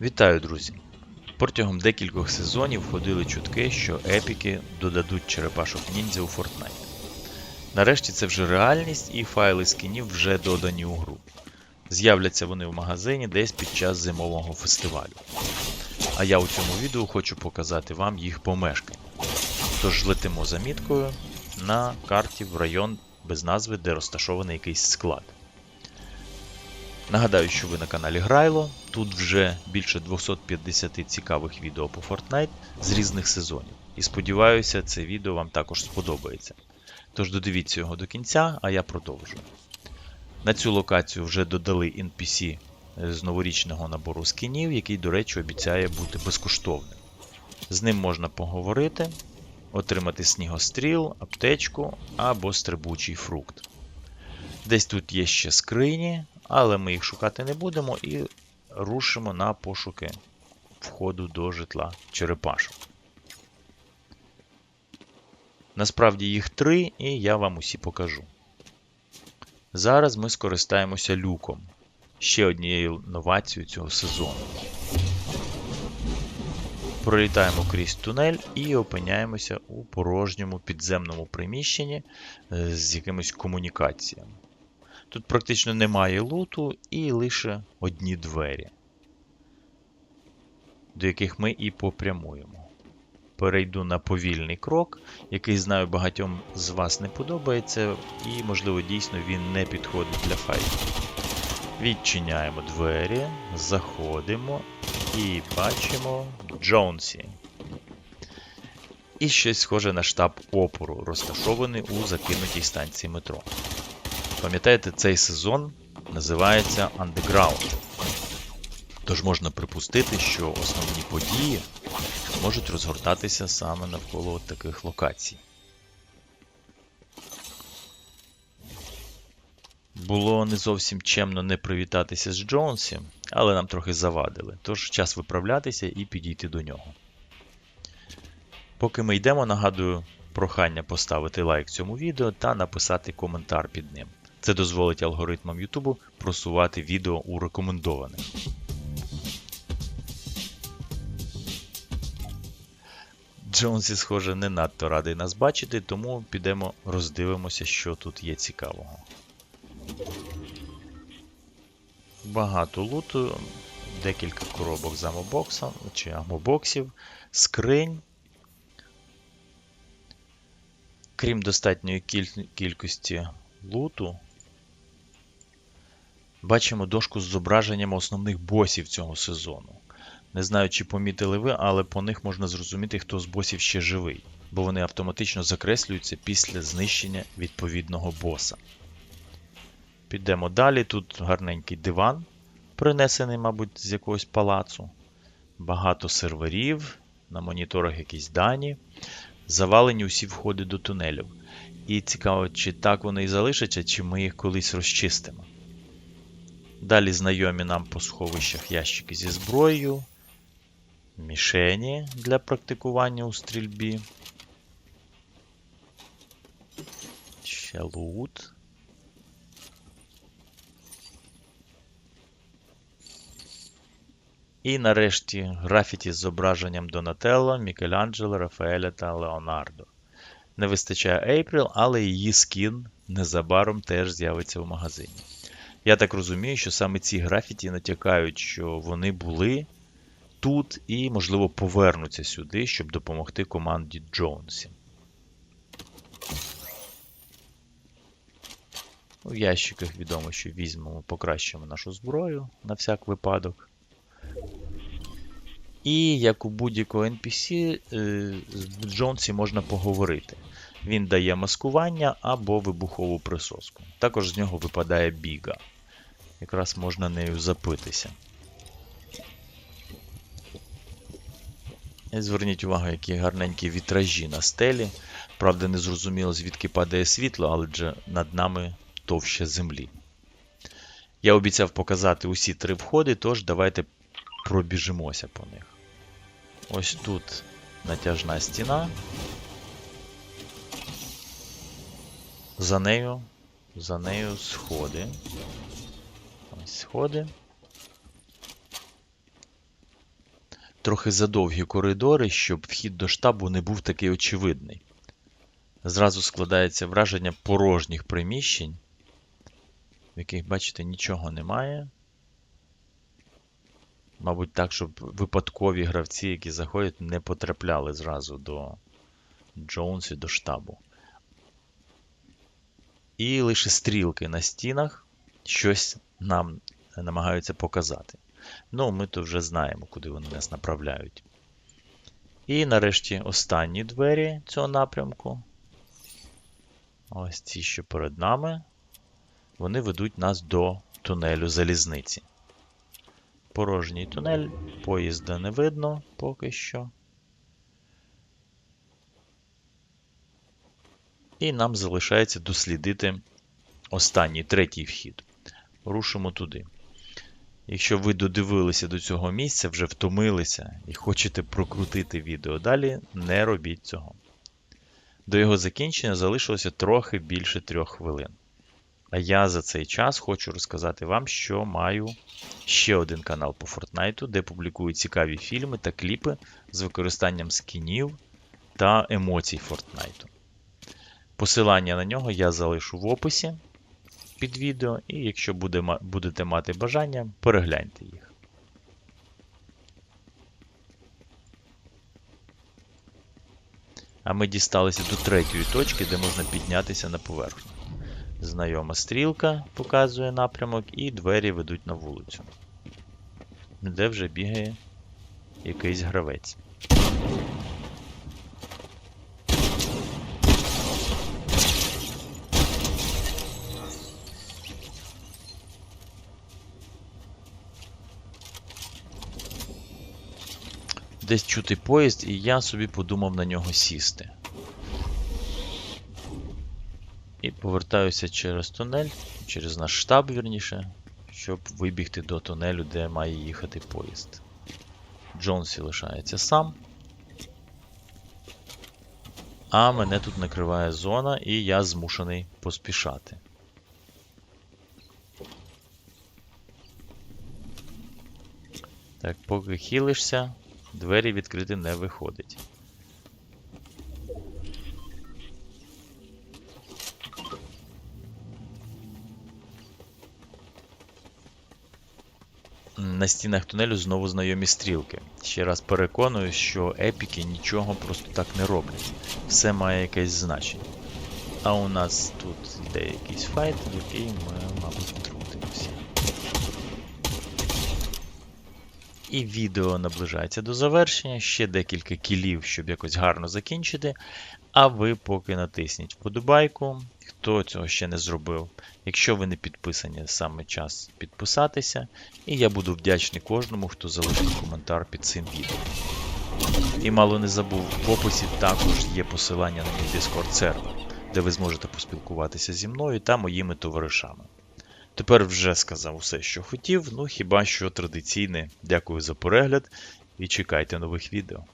Вітаю, друзі! Протягом декількох сезонів ходили чутки, що епіки додадуть черепашок ніндзя у Fortnite. Нарешті це вже реальність, і файли скінів вже додані у гру. З'являться вони в магазині десь під час зимового фестивалю. А я у цьому відео хочу показати вам їх помешкання. Тож летимо за міткою на карті в район без назви, де розташований якийсь склад. Нагадаю, що ви на каналі Грайло. Тут вже більше 250 цікавих відео по Fortnite з різних сезонів. І сподіваюся, це відео вам також сподобається. Тож додивіться його до кінця, а я продовжу. На цю локацію вже додали NPC з новорічного набору скінів, який, до речі, обіцяє бути безкоштовним. З ним можна поговорити, отримати снігостріл, аптечку або стрибучий фрукт. Десь тут є ще скрині, але ми їх шукати не будемо і рушимо на пошуки входу до житла черепашок. Насправді їх три, і я вам усі покажу. Зараз ми скористаємося люком, ще однією новацією цього сезону. Пролітаємо крізь тунель і опиняємося у порожньому підземному приміщенні е, з якимись комунікаціями. Тут практично немає луту і лише одні двері, до яких ми і попрямуємо. Перейду на повільний крок, який знаю багатьом з вас не подобається, і, можливо, дійсно він не підходить для файту. Відчиняємо двері, заходимо і бачимо Джонсі. І щось схоже на штаб опору, розташований у закинутій станції метро. Пам'ятаєте, цей сезон називається Underground. Тож можна припустити, що основні події можуть розгортатися саме навколо таких локацій. Було не зовсім чемно не привітатися з Джонсі, але нам трохи завадили. Тож час виправлятися і підійти до нього. Поки ми йдемо, нагадую прохання поставити лайк цьому відео та написати коментар під ним. Це дозволить алгоритмам YouTube просувати відео у рекомендованих. Джонсі, схоже, не надто радий нас бачити, тому підемо роздивимося, що тут є цікавого. Багато луту, декілька коробок з амобоксом чи амобоксів, скринь. Крім достатньої кіль- кількості луту, бачимо дошку з зображенням основних босів цього сезону. Не знаю, чи помітили ви, але по них можна зрозуміти, хто з босів ще живий, бо вони автоматично закреслюються після знищення відповідного боса. Підемо далі. Тут гарненький диван, принесений, мабуть, з якогось палацу. Багато серверів, на моніторах якісь дані. Завалені усі входи до тунелів. І цікаво, чи так вони і залишаться, чи ми їх колись розчистимо. Далі знайомі нам по сховищах ящики зі зброєю, мішені для практикування у стрільбі. Ще лут. І нарешті графіті з зображенням Донателло, Мікеланджело, Рафаеля та Леонардо. Не вистачає Ейпріл, але її скін незабаром теж з'явиться в магазині. Я так розумію, що саме ці графіті натякають, що вони були тут і, можливо, повернуться сюди, щоб допомогти команді Джонсі. У ящиках відомо, що візьмемо, покращимо нашу зброю на всяк випадок. І як у будь-якого NPC, е, з Джонсі можна поговорити. Він дає маскування або вибухову присоску. Також з нього випадає біга. Якраз можна нею запитися. І зверніть увагу, які гарненькі вітражі на стелі. Правда, не зрозуміло, звідки падає світло, але над нами товще землі. Я обіцяв показати усі три входи, тож давайте пробіжимося по них. Ось тут натяжна стіна. За нею, за нею сходи. Ось сходи. трохи задовгі коридори, щоб вхід до штабу не був такий очевидний. Зразу складається враження порожніх приміщень, в яких, бачите, нічого немає. Мабуть, так, щоб випадкові гравці, які заходять, не потрапляли зразу до Джонсі, до штабу. І лише стрілки на стінах щось нам намагаються показати. Ну, ми то вже знаємо, куди вони нас направляють. І нарешті останні двері цього напрямку. Ось ці, що перед нами. Вони ведуть нас до тунелю залізниці. Порожній тунель, поїзда не видно поки що. І нам залишається дослідити останній третій вхід. Рушимо туди. Якщо ви додивилися до цього місця, вже втомилися і хочете прокрутити відео далі, не робіть цього. До його закінчення залишилося трохи більше трьох хвилин. А я за цей час хочу розказати вам, що маю ще один канал по Fortnite, де публікую цікаві фільми та кліпи з використанням скінів та емоцій Fortnite. Посилання на нього я залишу в описі під відео, і якщо буде, будете мати бажання, перегляньте їх. А ми дісталися до третьої точки, де можна піднятися на поверхню. Знайома стрілка показує напрямок, і двері ведуть на вулицю, де вже бігає якийсь гравець. Десь чути поїзд, і я собі подумав на нього сісти. І повертаюся через тунель, через наш штаб, вірніше, щоб вибігти до тунелю, де має їхати поїзд. Джонсі лишається сам. А мене тут накриває зона, і я змушений поспішати. Так, поки хилишся, двері відкрити не виходить. На стінах тунелю знову знайомі стрілки. Ще раз переконую, що епіки нічого просто так не роблять. Все має якесь значення. А у нас тут йде якийсь файт, який ми, мабуть, втрутимося. І відео наближається до завершення. Ще декілька кілів, щоб якось гарно закінчити. А ви поки натисніть вподобайку, хто цього ще не зробив. Якщо ви не підписані, саме час підписатися. І я буду вдячний кожному, хто залишить коментар під цим відео. І мало не забув, в описі також є посилання на мій Discord сервер, де ви зможете поспілкуватися зі мною та моїми товаришами. Тепер вже сказав усе, що хотів, ну хіба що традиційне. Дякую за перегляд і чекайте нових відео.